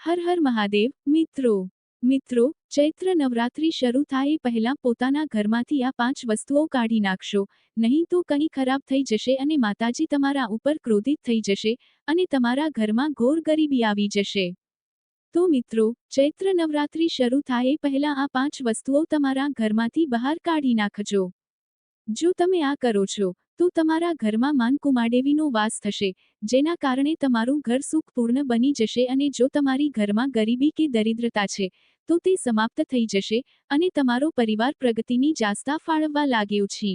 હર હર મહાદેવ, મિત્રો. મિત્રો, ચૈત્ર નવરાત્રિ શરૂ થાય પહેલા પોતાના ઘરમાંથી આ પાંચ વસ્તુઓ કાઢી નાખશો. નહીં તો કંઈ ખરાબ થઈ જશે અને માતાજી તમારા ઉપર ક્રોધિત થઈ જશે અને તમારા ઘરમાં ઘોર ગરીબી આવી જશે. તો મિત્રો, ચૈત્ર નવરાત્રિ શરૂ થાય પહેલા આ પાંચ વસ્તુઓ તમારા ઘરમાંથી બહાર કાઢી નાખજો. જો તમે આ કરો છો તો તમારા ઘરમાં માન કુમારદેવીનો વાસ થશે, જેના કારણે તમારું ઘર સુખપૂર્ણ બની જશે અને જો તમારી ઘરમાં ગરીબી કે દરિદ્રતા છે, તો તે સમાપ્ત થઈ જશે અને તમારો પરિવાર પ્રગતિની જાસ્તા ફાળવવા લાગ્યો છે.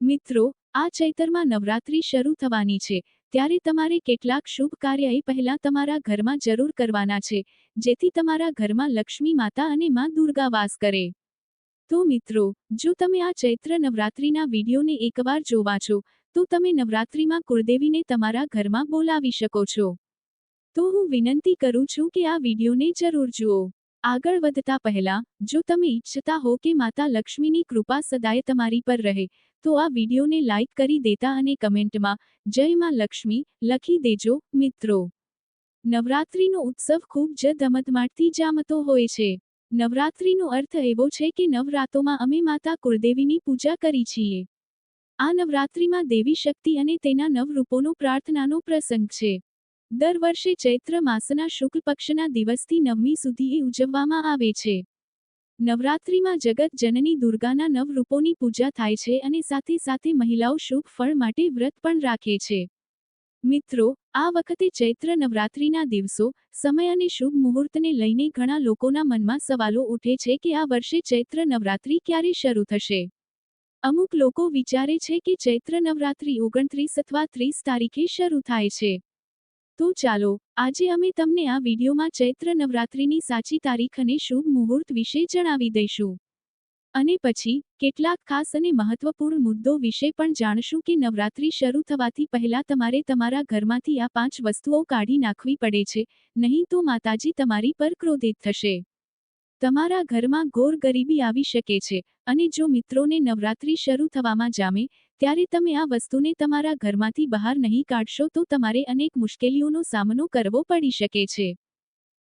મિત્રો, આ ચૈતરમાં નવરાત્રિ શરૂ થવાની છે, ત્યારે તમારે કેટલાક શુભ કાર્ય એ પહેલા તમારા ઘરમાં જરૂર કરવાના છે, જેથી તમારા ઘરમાં લક્ષ્મી માતા અને માં દુર્ગા વાસ કરે. તો મિત્રો, જો તમે આ ચૈત્ર નવરાત્રિના વિડીયોને એકવાર જોવા છો, તો તમે નવરાત્રિમાં કુળદેવીને તમારા ઘરમાં બોલાવી શકો છો. તો હું વિનંતી કરું છું કે આ વિડીયોને જરૂર જુઓ. આગળ વધતા પહેલા, જો તમે ઈચ્છતા હો કે માતા લક્ષ્મીની કૃપા સદાય તમારી પર રહે, તો આ વિડીયોને લાઇક કરી દેતા અને કમેન્ટમાં, જય માં લક્ષ્મી, લખી દેજો, મિત્રો. નવરાત્રિનો ઉત્સવ ખૂબ જ ધમધમાટથી જામતો હોય છે. નવરાત્રિનો અર્થ એવો છે કે નવરાતોમાં અમે માતા કુળદેવીની પૂજા કરી છીએ. આ નવરાત્રિમાં દેવી શક્તિ અને તેના નવ રૂપોનો પ્રાર્થનાનો પ્રસંગ છે. દર વર્ષે ચૈત્ર માસના શુક્લ પક્ષના દિવસથી નવમી સુધી એ ઉજવવામાં આવે છે. નવરાત્રિમાં જગત જનની દુર્ગાના નવ રૂપોની પૂજા થાય છે અને સાથે સાથે મહિલાઓ શુભ ફળ માટે વ્રત પણ રાખે છે. મિત્રો આ વખતે ચૈત્ર નવરાત્રિના દિવસો સમય અને શુભ મુહૂર્તને લઈને ઘણા લોકોના મનમાં સવાલો ઉઠે છે કે આ વર્ષે ચૈત્ર નવરાત્રિ ક્યારે શરૂ થશે? અમુક લોકો વિચારે છે કે ચૈત્ર નવરાત્રિ ઓગણત્રીસ અથવા ત્રીસ તારીખે શરૂ થાય છે. તો ચાલો, આજે અમે તમને આ વિડીયોમાં ચૈત્ર નવરાત્રિની સાચી તારીખ અને શુભ મુહૂર્ત વિશે જણાવી દઈશું. અને પછી, કેટલાક ખાસ અને મહત્વપૂર્ણ મુદ્દો વિશે પણ જાણશું કે નવરાત્રિ શરૂ થવાથી પહેલા તમારે તમારા ઘરમાંથી આ પાંચ વસ્તુઓ કાઢી નાખવી પડે છે, નહીં તો માતાજી તમારી પર ક્રોધિત થશે. તમારા ઘરમાં ઘોર ગરીબી આવી શકે છે, અને જો મિત્રોને નવરાત્રિ શરૂ થવામાં જામે, ત્યારે તમે આ વસ્તુને તમારા ઘરમાંથી બહાર નહીં કાઢશો તો તમારે અનેક મુશ્કેલીઓનો સામનો કરવો પડી શકે છે.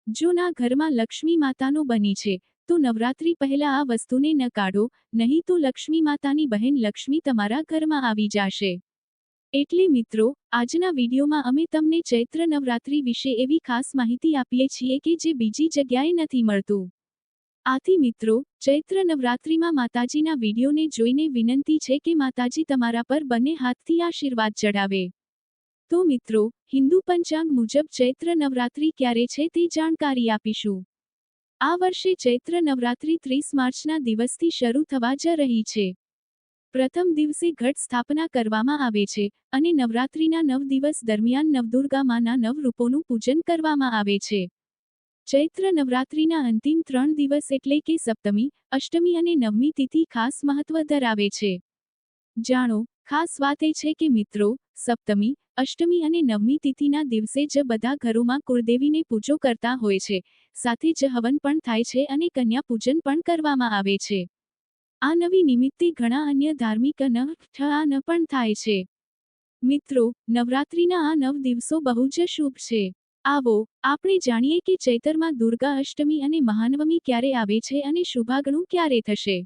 જો ના ઘરમાં લક્ષ્મી માતાનો બની છે તો નવરાત્રી પહેલા આ વસ્તુને ન કાઢો, નહીં તો લક્ષ્મી માતાની બહેન લક્ષ્મી તમારા ઘરમાં આવી જશે. એટલે મિત્રો, આજના વિડીયોમાં અમે તમને ચૈત્ર નવરાત્રી વિશે એવી ખાસ માહિતી આપીએ છીએ કે જે બીજી જગ્યાએ નથી મળતું. આથી મિત્રો, ચૈત્ર નવરાત્રિમાં માતાજીના વિડીયોને જોઈને વિનંતી છે કે માતાજી તમારા પર બંને હાથથી આશીર્વાદ ચડાવે તો મિત્રો, હિન્દુ પંચાંગ મુજબ ચૈત્ર નવરાત્રિ ક્યારે છે તે જાણકારી આપીશું. આ વર્ષે ચૈત્ર નવરાત્રિ ત્રીસ માર્ચના દિવસથી શરૂ થવા જ રહી છે. પ્રથમ દિવસે ઘટ સ્થાપના કરવામાં આવે છે અને નવરાત્રિના નવ દિવસ દરમિયાન નવદુર્ગામાના નવ રૂપોનું પૂજન કરવામાં આવે છે. ચૈત્ર નવરાત્રિના અંતિમ ત્રણ દિવસ એટલે કે સપ્તમી, અષ્ટમી અને નવમી તિથિ ખાસ મહત્વ ધરાવે છે. જાણો, ખાસ વાત એ છે કે મિત્રો, સપ્તમી, અષ્ટમી અને નવમી તિથિના દિવસે જ બધા ઘરોમાં કુળદેવીને પૂજો કરતા હોય છે સાથે જ હવન પણ થાય છે અને કન્યા પૂજન પણ કરવામાં આવે છે. આ નવી નિમિત્તે ઘણા અન્ય ધાર્મિક ન ન પણ થાય છે. મિત્રો, નવરાત્રિના આ નવ દિવસો બહુ જ શુભ છે. આવો, આપણે જાણીએ કે ચૈતરમાં દુર્ગા અષ્ટમી અને મહાનવમી ક્યારે આવે છે અને શુભાગણું ક્યારે થશે.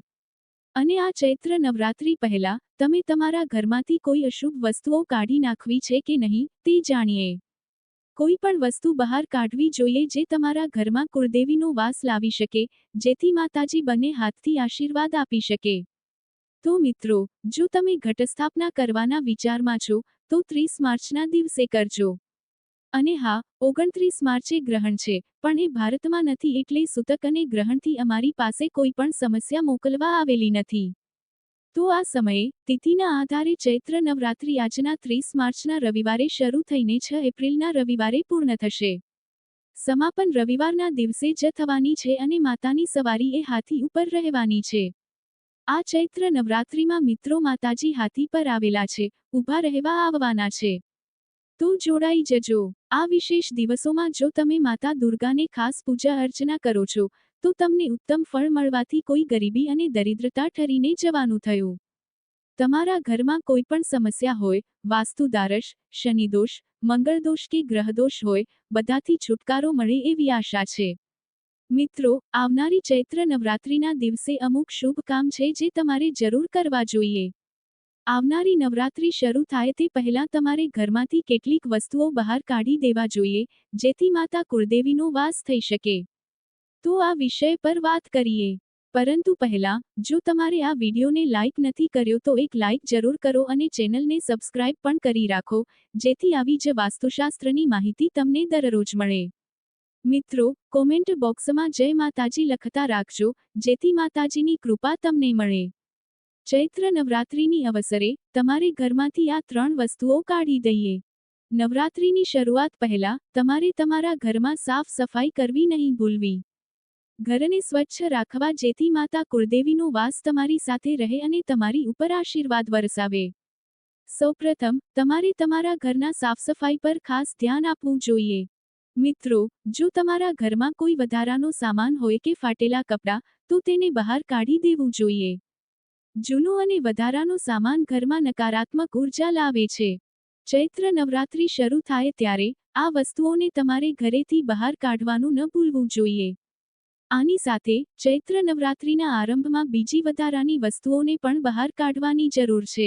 અને આ ચૈત્ર નવરાત્રિ પહેલા, તમે તમારા ઘરમાંથી કોઈ અશુભ વસ્તુઓ કાઢી નાખવી છે કે નહીં, તે જાણીએ. કોઈ પણ વસ્તુ બહાર કાઢવી જોઈએ જે તમારા ઘરમાં કુળદેવીનો વાસ લાવી શકે, જેથી માતાજી બંને હાથથી આશીર્વાદ આપી શકે. તો મિત્રો, જો તમે ઘટસ્થાપના કરવાના વિચારમાં છો, તો ત્રીસ માર્ચના દિવસે કરજો. અને હા, ઓગણત્રીસ માર્ચે ગ્રહણ છે, પણ એ ભારતમાં નથી એટલે સૂતક અને ગ્રહણથી અમારી પાસે કોઈ પણ સમસ્યા મોકલવા આવેલી નથી. તો આ સમયે, તિથિના આધારે ચૈત્ર નવરાત્રી આજના ત્રીસ માર્ચના રવિવારે શરૂ થઈને છ એપ્રિલના રવિવારે પૂર્ણ થશે. સમાપન રવિવારના દિવસે જ થવાની છે અને માતાની સવારી એ હાથી ઉપર રહેવાની છે. આ ચૈત્ર નવરાત્રિમાં મિત્રો માતાજી હાથી પર આવેલા છે, ઊભા રહેવા આવવાના છે. તો જોડાઈ જજો. આ વિશેષ દિવસોમાં જો તમે માતા દુર્ગાને ખાસ પૂજા અર્ચના કરો છો તો તમને ઉત્તમ ફળ મળવાથી કોઈ ગરીબી અને દરિદ્રતા ઠરીને જવાનું થયું. તમારા ઘરમાં કોઈ પણ સમસ્યા હોય વાસ્તુદારસ શનિદોષ મંગળદોષ કે ગ્રહદોષ હોય, બધાથી છુટકારો મળે એવી આશા છે. મિત્રો, આવનારી ચૈત્ર નવરાત્રિના દિવસે અમુક શુભ કામ છે જે તમારે જરૂર કરવા જોઈએ. આવનારી નવરાત્રિ શરૂ થાય તે પહેલાં તમારે ઘરમાંથી કેટલીક વસ્તુઓ બહાર કાઢી દેવા જોઈએ, જેથી માતા કુળદેવીનો વાસ થઈ શકે. તો આ વિષય પર વાત કરીએ. પરંતુ પહેલા, જો તમારે આ વિડીયોને લાઇક નથી કર્યો તો એક લાઇક જરૂર કરો અને ચેનલને સબસ્ક્રાઇબ પણ કરી રાખો, જેથી આવી જ વાસ્તુશાસ્ત્રની માહિતી તમને દરરોજ મળે. મિત્રો, કોમેન્ટ બોક્સમાં જય માતાજી લખતા રાખજો, જેથી માતાજીની કૃપા તમને મળે. ચૈત્ર નવરાત્રિની અવસરે, તમારે ઘરમાંથી આ ત્રણ વસ્તુઓ કાઢી દઈએ. નવરાત્રિની શરૂઆત પહેલા, તમારે તમારા ઘરમાં સાફ સફાઈ કરવી નહીં ભૂલવી. ઘરને સ્વચ્છ રાખવા જેથી માતા કુળદેવીનો વાસ તમારી સાથે રહે અને તમારી ઉપર આશીર્વાદ વરસાવે. સૌપ્રથમ, તમારે તમારા ઘરના સાફસફાઈ પર ખાસ ધ્યાન આપવું જોઈએ. મિત્રો, જો તમારા ઘરમાં કોઈ વધારાનો સામાન હોય કે ફાટેલા કપડાં, તો તેને બહાર કાઢી દેવું જોઈએ. જૂનું અને વધારાનો સામાન ઘરમાં નકારાત્મક ઊર્જા લાવે છે. ચૈત્ર નવરાત્રિ શરૂ થાય ત્યારે, આ વસ્તુઓને તમારે ઘરેથી બહાર કાઢવાનું ન ભૂલવું જોઈએ. આની સાથે, ચૈત્ર નવરાત્રિના આરંભમાં બીજી વધારાની વસ્તુઓને પણ બહાર કાઢવાની જરૂર છે.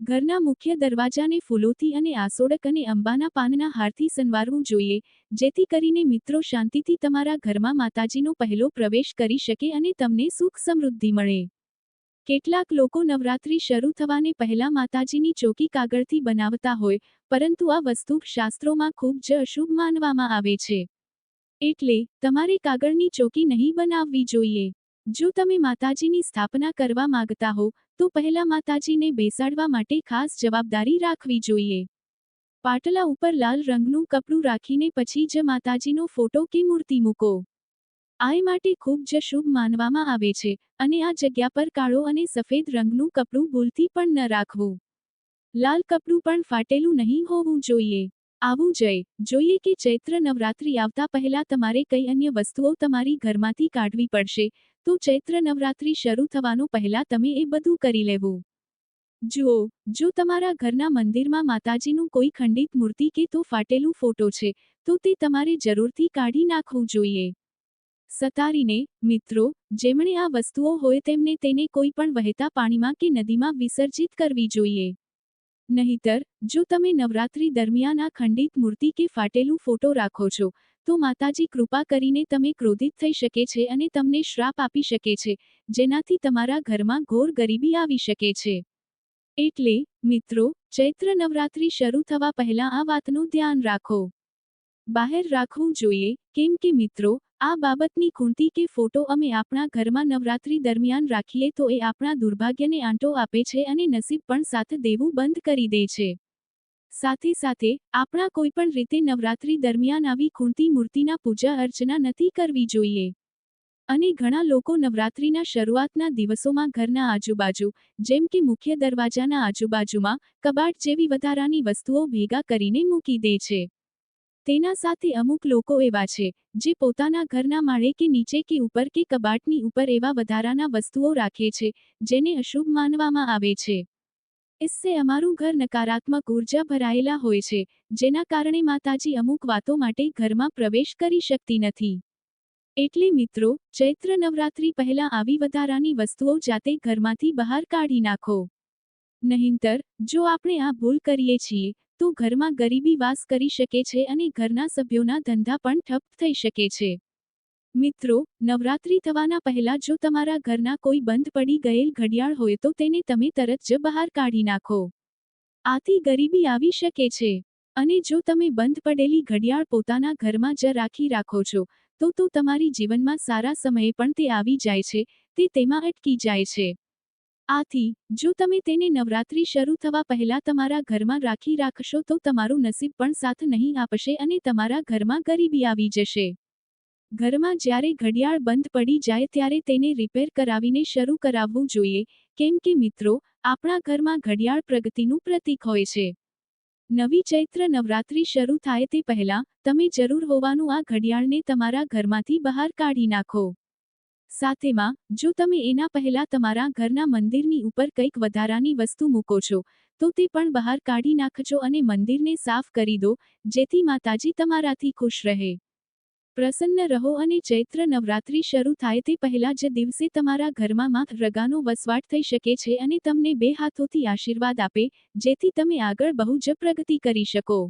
ઘરના મુખ્ય દરવાજાને ફૂલોથી અને આસોડક અને અંબાના પાનના હારથી સંવારવું જોઈએ, જેથી કરીને મિત્રો શાંતિથી તમારા ઘરમાં માતાજીનો પહેલો પ્રવેશ કરી શકે અને તમને સુખ સમૃદ્ધિ મળે. કેટલાક લોકો નવરાત્રિ શરૂ થવાને પહેલા માતાજીની ચોકી કાગળથી બનાવતા હોય, પરંતુ આ વસ્તુ શાસ્ત્રોમાં ખૂબ જ અશુભ માનવામાં આવે છે. એટલે, તમારે કાગળની ચોકી નહીં બનાવવી જોઈએ. જો તમે માતાજીની સ્થાપના કરવા માંગતા હો, તો પહેલા માતાજીને બેસાડવા માટે ખાસ જવાબદારી રાખવી જોઈએ. પાટલા ઉપર લાલ રંગનું કપડું રાખીને પછી જ માતાજીનો ફોટો કે મૂર્તિ મૂકો. આ માટે ખૂબ જ શુભ માનવામાં આવે છે, અને આ જગ્યા પર કાળો અને સફેદ રંગનું કપડું ભૂલથી પણ ન રાખવું. લાલ કપડું પણ ફાટેલું નહીં હોવું જોઈએ. આવું જય. જોઈએ કે ચૈત્ર નવરાત્રિ આવતા પહેલા તમારે કઈ અન્ય વસ્તુઓ તમારી ઘરમાંથી કાઢવી પડશે. તો ચૈત્ર નવરાત્રિ શરૂ થવાનું પહેલા તમે એ બધું કરી લેવું. જુઓ, જો તમારા ઘરના મંદિરમાં માતાજીનું કોઈ ખંડિત મૂર્તિ કે તો ફાટેલું ફોટો છે, તો તે તમારે જરૂરથી કાઢી નાખવું જોઈએ. સતારીને, મિત્રો, જેમણે આ વસ્તુઓ હોય તેમને તેને કોઈ પણ વહેતા પાણીમાં કે નદીમાં વિસર્જિત કરવી જોઈએ. નહીતર, જો તમે નવરાત્રી દરમિયાન આ ખંડિત મૂર્તિ કે ફાટેલું ફોટો રાખો છો, તો માતાજી કૃપા કરીને તમે ક્રોધિત થઈ શકે છે અને તમને શ્રાપ આપી શકે છે, જેનાથી તમારા ઘરમાં ઘોર ગરીબી આવી શકે છે. એટલે, મિત્રો, ચૈત્ર નવરાત્રી શરૂ થવા પહેલા આ વાતનું ધ્યાન રાખો. બહાર રાખવું જોઈએ, કેમ કે મિત્રો આ બાબતની ખૂંટી કે ફોટો અમે આપણા ઘરમાં નવરાત્રી દરમિયાન રાખીએ તો એ આપણા દુર્ભાગ્યને આંટો આપે છે અને નસીબ પણ સાથ દેવું બંધ કરી દે છે. સાથે સાથે, આપણા કોઈપણ રીતે નવરાત્રી દરમિયાન આવી ખૂંટી મૂર્તિના પૂજા અર્ચના નથી કરવી જોઈએ. અને ઘણા લોકો નવરાત્રીના શરૂઆતના દિવસોમાં ઘરના આજુબાજુ, જેમ કે મુખ્ય દરવાજાના આજુબાજુમાં, કબાટ જેવી વધારાની વસ્તુઓ ભેગા કરીને મૂકી દે છે. તેના સાથે અમુક લોકો એવા છે, જે પોતાના ઘરના માળે કે નીચે કે ઉપર કે કબાટની ઉપર એવા વધારાના વસ્તુઓ રાખે છે, જેને અશુભ માનવામાં આવે છે. ઇસસે અમારું ઘર નકારાત્મક ઊર્જા ભરાયેલા હોય છે, જેના કારણે માતાજી અમુક વાતો માટે ઘરમાં પ્રવેશ કરી શકતી નથી. એટલે મિત્રો, ચૈત્ર નવરાત્રી પહેલા આવી વધારાની વસ્તુઓ જાતે ઘરમાંથી બહાર કાઢી નાખો. નહીંતર, જો આપણે આ ભૂલ કરીએ છીએ તો ઘરમાં ગરીબી વાસ કરી શકે છે અને ઘરના સભ્યોના ધંધા પણ ઠપ થઈ શકે છે. મિત્રો, નવરાત્રી થવાના પહેલા જો તમારા ઘરના કોઈ બંધ પડી ગયેલ ઘડિયાળ હોય તો તેને તમે તરત જ બહાર કાઢી નાખો. આથી ગરીબી આવી શકે છે. અને જો તમે બંધ પડેલી ઘડિયાળ પોતાના ઘરમાં જ રાખી રાખો છો, તો તો તમારી જીવનમાં સારા સમયે પણ તે આવી જાય છે, તે તેમાં અટકી જાય છે. આથી, જો તમે તેને નવરાત્રી શરૂ થવા પહેલા તમારા ઘરમાં રાખી રાખશો તો તમારું નસીબ પણ સાથ નહીં આપશે અને તમારા ઘરમાં ગરીબી આવી જશે. ઘરમાં જ્યારે ઘડિયાળ બંધ પડી જાય ત્યારે તેને રિપેર કરાવીને શરૂ કરાવવું જોઈએ. કેમ કે મિત્રો, આપણા ઘરમાં ઘડિયાળ પ્રગતિનું પ્રતીક હોય છે. નવી ચૈત્ર નવરાત્રી શરૂ થાય તે પહેલાં, તમે જરૂર હોવાનું આ ઘડિયાળને તમારા ઘરમાંથી બહાર કાઢી નાખો. સાથેમાં, જો તમે એના પહેલા તમારા ઘરના મંદિરની ઉપર કંઈક વધારાની વસ્તુ મૂકો છો, તો તે પણ બહાર કાઢી નાખજો અને મંદિરને સાફ કરી દો, જેથી માતાજી તમારાથી ખુશ રહે. પ્રસન્ન રહો અને ચૈત્ર નવરાત્રિ શરૂ થાય તે પહેલા જ દિવસે તમારા ઘરમાં માં રગાનો વસવાટ થઈ શકે છે અને તમને બે હાથોથી આશીર્વાદ આપે, જેથી તમે આગળ બહુ જ પ્રગતિ કરી શકો.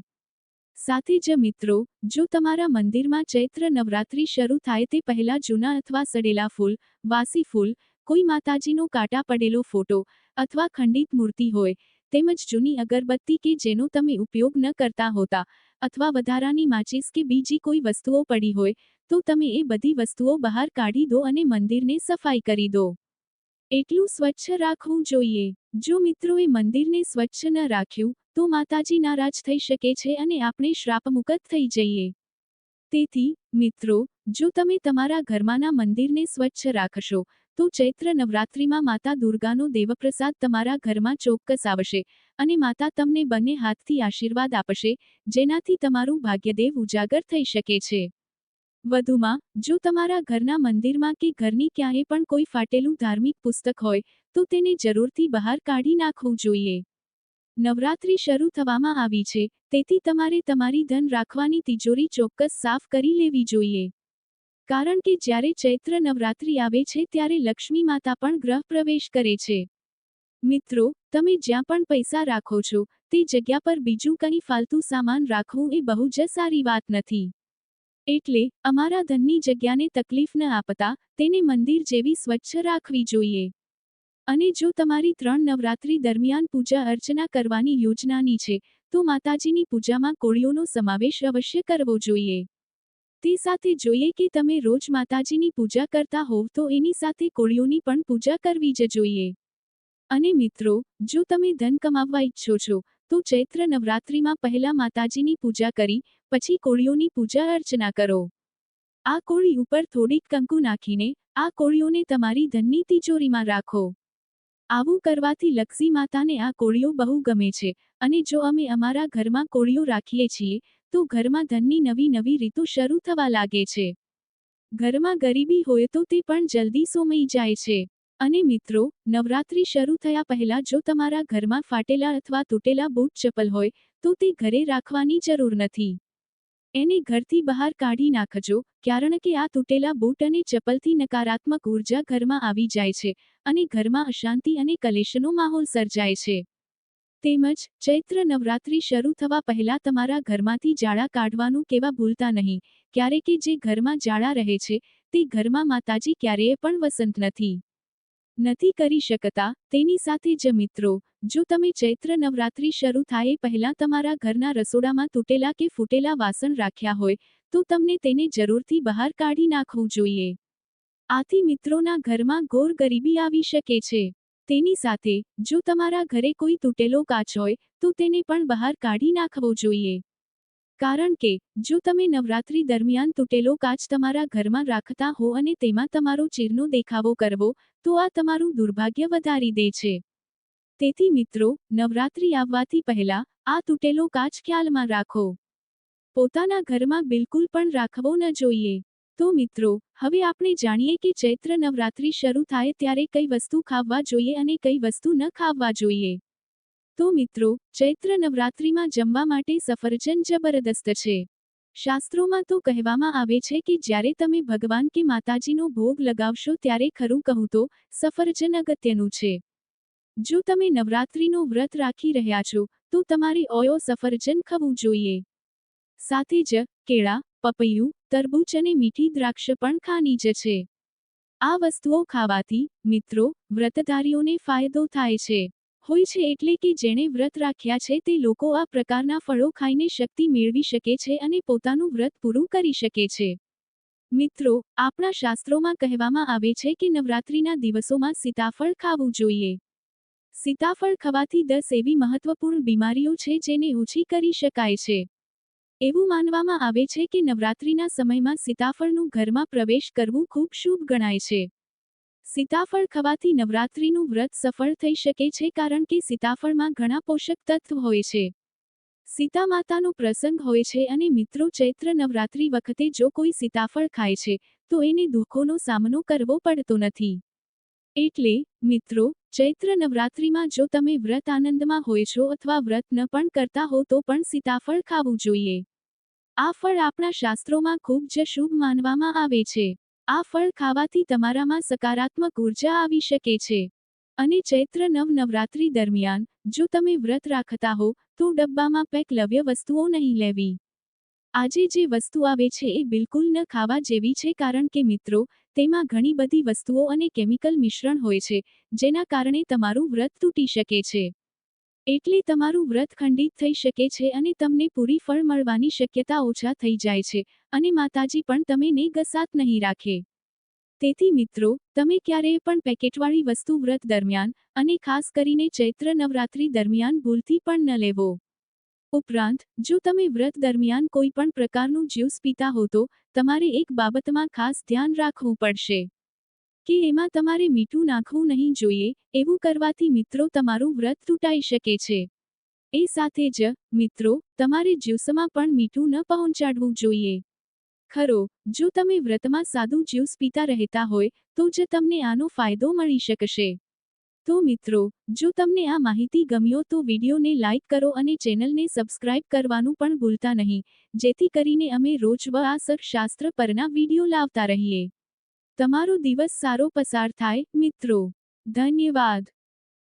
સાથે જ મિત્રો, જો તમારા મંદિરમાં ચૈત્ર નવરાત્રિ શરૂ થાય તે પહેલા જૂના અથવા સડેલા ફૂલ, વાસી ફૂલ, કોઈ માતાજીનો કાટા પડેલો ફોટો અથવા ખંડિત મૂર્તિ હોય, તેમજ જૂની અગરબત્તી કે જેનો તમે ઉપયોગ ન કરતા હોતા અથવા વધારાની માચીસ કે બીજી કોઈ વસ્તુઓ પડી હોય, તો તમે એ બધી વસ્તુઓ બહાર કાઢી દો અને મંદિરને સફાઈ કરી દો. એટલું સ્વચ્છ રાખવું જોઈએ. જો મિત્રોએ મંદિરને સ્વચ્છ ન રાખ્યું તો માતાજી નારાજ થઈ શકે છે અને આપણે શ્રાપમુક્ત થઈ જઈએ. તેથી, મિત્રો, જો તમે તમારા ઘરમાંના મંદિરને સ્વચ્છ રાખશો, તો ચૈત્ર નવરાત્રિમાં માતા દુર્ગાનો દેવપ્રસાદ તમારા ઘરમાં ચોક્કસ આવશે અને માતા તમને બંને હાથથી આશીર્વાદ આપશે, જેનાથી તમારું ભાગ્યદેવ ઉજાગર થઈ શકે છે. વધુમાં, જો તમારા ઘરના મંદિરમાં કે ઘરની ક્યાંય પણ કોઈ ફાટેલું ધાર્મિક પુસ્તક હોય, તો તેને જરૂરથી બહાર કાઢી નાખવું જોઈએ. નવરાત્રિ શરૂ થવામાં આવી છે, તેથી તમારે તમારી ધન રાખવાની તિજોરી ચોક્કસ સાફ કરી લેવી જોઈએ. કારણ કે જ્યારે ચૈત્ર નવરાત્રિ આવે છે ત્યારે લક્ષ્મી માતા પણ ગ્રહ પ્રવેશ કરે છે. મિત્રો, તમે જ્યાં પણ પૈસા રાખો છો, તે જગ્યા પર બીજું કંઈ ફાલતુ સામાન રાખવું એ બહુ જ સારી વાત નથી. એટલે, અમારા ધનની જગ્યાને તકલીફ ન આપતા, તેને મંદિર જેવી સ્વચ્છ રાખવી જોઈએ. અને જો તમારી ત્રણ નવરાત્રી દરમિયાન પૂજા અર્ચના કરવાની યોજનાની છે, તો માતાજીની પૂજામાં કોળીઓનો સમાવેશ અવશ્ય કરવો જોઈએ. તે સાથે જોઈએ કે તમે રોજ માતાજીની પૂજા કરતા હોવ તો એની સાથે કોળીઓની પણ પૂજા કરવી જ જોઈએ. અને મિત્રો, જો તમે ધન કમાવવા ઈચ્છો છો, તો ચૈત્ર નવરાત્રિમાં પહેલા માતાજીની પૂજા કરી, પછી કોળીઓની પૂજા અર્ચના કરો. આ કોળી ઉપર થોડીક કંકુ નાખીને, આ કોળીઓને તમારી ધનની તિજોરીમાં રાખો. આવું કરવાથી લક્ષ્મી માતાને આ કોળીઓ બહુ ગમે છે, અને જો અમે અમારા ઘરમાં કોળીઓ રાખીએ છીએ, તો ઘરમાં ધનની નવી નવી રીતો શરૂ થવા લાગે છે. ઘરમાં ગરીબી હોય તો તે પણ જલ્દી સોમઈ જાય છે. અને મિત્રો, નવરાત્રિ શરૂ થયા પહેલા જો તમારા ઘરમાં ફાટેલા અથવા તૂટેલા બૂટ ચપ્પલ હોય, તો તે ઘરે રાખવાની જરૂર નથી. એને ઘરથી બહાર કાઢી નાખજો, કારણ કે આ તૂટેલા બૂટ અને ચપ્પલથી નકારાત્મક ઊર્જા ઘરમાં આવી જાય છે અને ઘરમાં અશાંતિ અને કલેશનો માહોલ સર્જાય છે. તેમજ, ચૈત્ર નવરાત્રિ શરૂ થવા પહેલા તમારા ઘરમાંથી જાળા કાઢવાનું કેવા ભૂલતા નહીં ક્યારેક જે ઘરમાં જાળા રહે છે, તે ઘરમાં માતાજી ક્યારેય પણ વસંત નથી. નથી કરી શકતા, તેની સાથે જ મિત્રો, જો તમે ચૈત્ર નવરાત્રિ શરૂ થાય પહેલા તમારા ઘરના રસોડામાં તૂટેલા કે ફૂટેલા વાસણ રાખ્યા હોય, તો તમને તેને જરૂરથી બહાર કાઢી નાખવું જોઈએ. આથી મિત્રોના ઘરમાં ઘોર ગરીબી આવી શકે છે. તેની સાથે, જો તમારા ઘરે કોઈ તૂટેલો કાચ હોય, તો તેને પણ બહાર કાઢી નાખવો જોઈએ. કારણ કે, જો તમે નવરાત્રી દરમિયાન તૂટેલો કાચ તમારા ઘરમાં રાખતા હો અને તેમાં તમારો ચીરનો દેખાવો કરવો, તો આ તમારું દુર્ભાગ્ય વધારી દે છે. તેથી મિત્રો, નવરાત્રી આવવાથી પહેલા, આ તૂટેલો કાચ ખ્યાલમાં રાખો. પોતાના ઘરમાં બિલકુલ પણ રાખવો ન જોઈએ. તો મિત્રો, હવે આપણે જાણીએ કે ચૈત્ર નવરાત્રી શરૂ થાય ત્યારે કઈ વસ્તુ ખાવવા જોઈએ અને કઈ વસ્તુ ન ખાવવા જોઈએ. તો મિત્રો, ચૈત્ર નવરાત્રિમાં જમવા માટે સફરજન જબરદસ્ત છે. શાસ્ત્રોમાં તો કહેવામાં આવે છે કે જ્યારે તમે ભગવાન કે માતાજીનો ભોગ લગાવશો ત્યારે ખરું કહું તો, સફરજન અગત્યનું છે. જો તમે નવરાત્રિનો વ્રત રાખી રહ્યા છો, તો તમારે ઓયો સફરજન ખવું જોઈએ. સાથે જ, કેળા, પપૈયું, તરબૂચ અને મીઠી દ્રાક્ષ પણ ખાની જ છે. આ વસ્તુઓ ખાવાથી, મિત્રો, વ્રતધારીઓને ફાયદો થાય છે. હોય છે એટલે કે જેણે વ્રત રાખ્યા છે તે લોકો આ પ્રકારના ફળો ખાઈને શક્તિ મેળવી શકે છે અને પોતાનું વ્રત પૂરું કરી શકે છે. મિત્રો, આપણા શાસ્ત્રોમાં કહેવામાં આવે છે કે નવરાત્રિના દિવસોમાં સીતાફળ ખાવું જોઈએ. સીતાફળ ખવાથી દસ એવી મહત્વપૂર્ણ બીમારીઓ છે જેને ઓછી કરી શકાય છે. એવું માનવામાં આવે છે કે નવરાત્રિના સમયમાં સીતાફળનું ઘરમાં પ્રવેશ કરવું ખૂબ શુભ ગણાય છે. સીતાફળ ખવાથી નવરાત્રિનું વ્રત સફળ થઈ શકે છે કારણ કે સીતાફળમાં ઘણા પોષક તત્વ હોય છે. સીતા માતાનો પ્રસંગ હોય છે અને મિત્રો ચૈત્ર નવરાત્રિ વખતે જો કોઈ સીતાફળ ખાય છે, તો એને દુઃખોનો સામનો કરવો પડતો નથી. એટલે, મિત્રો, ચૈત્ર નવરાત્રિમાં જો તમે વ્રત આનંદમાં હોય છો અથવા વ્રત ન પણ કરતા હો તો પણ સીતાફળ ખાવું જોઈએ. આ ફળ આપણા શાસ્ત્રોમાં ખૂબ જ શુભ માનવામાં આવે છે. આ ફળ ખાવાથી તમારામાં સકારાત્મક ઊર્જા આવી શકે છે. અને ચૈત્ર નવ નવરાત્રિ દરમિયાન, જો તમે વ્રત રાખતા હો, તો ડબ્બામાં પેક લવ્ય વસ્તુઓ નહીં લેવી. આજે જે વસ્તુ આવે છે એ બિલકુલ ન ખાવા જેવી છે કારણ કે મિત્રો, તેમાં ઘણી બધી વસ્તુઓ અને કેમિકલ મિશ્રણ હોય છે, જેના કારણે તમારું વ્રત તૂટી શકે છે. એટલે તમારું વ્રત ખંડિત થઈ શકે છે અને તમને પૂરી ફળ મળવાની શક્યતા ઓછા થઈ જાય છે, અને માતાજી પણ તમે ને ગસાત નહીં રાખે. તેથી મિત્રો, તમે ક્યારેય પણ પેકેટવાળી વસ્તુ વ્રત દરમિયાન, અને ખાસ કરીને ચૈત્ર નવરાત્રી દરમિયાન ભૂલથી પણ ન લેવો. ઉપરાંત, જો તમે વ્રત દરમિયાન કોઈ પણ પ્રકારનું જ્યુસ પીતા હો તો, તમારે એક બાબતમાં ખાસ ધ્યાન રાખવું પડશે. કે એમાં તમારે મીઠું નાખવું નહીં જોઈએ, એવું કરવાથી મિત્રો તમારું વ્રત તૂટાઈ શકે છે. એ સાથે જ, મિત્રો, તમારે જ્યુસમાં પણ મીઠું ન પહોંચાડવું જોઈએ. ખરો, જો તમે વ્રતમાં સાદું જ્યુસ પીતા રહેતા હોય, તો જ તમને આનો ફાયદો મળી શકશે. તો મિત્રો, જો તમને આ માહિતી ગમ્યો તો વિડીયોને લાઇક કરો અને ચેનલને સબસ્ક્રાઇબ કરવાનું પણ ભૂલતા નહીં. જેથી કરીને અમે રોજ વ આ શાસ્ત્ર પરના વીડિયો લાવતા રહીએ. તમારો દિવસ સારો પસાર થાય મિત્રો. ધન્યવાદ.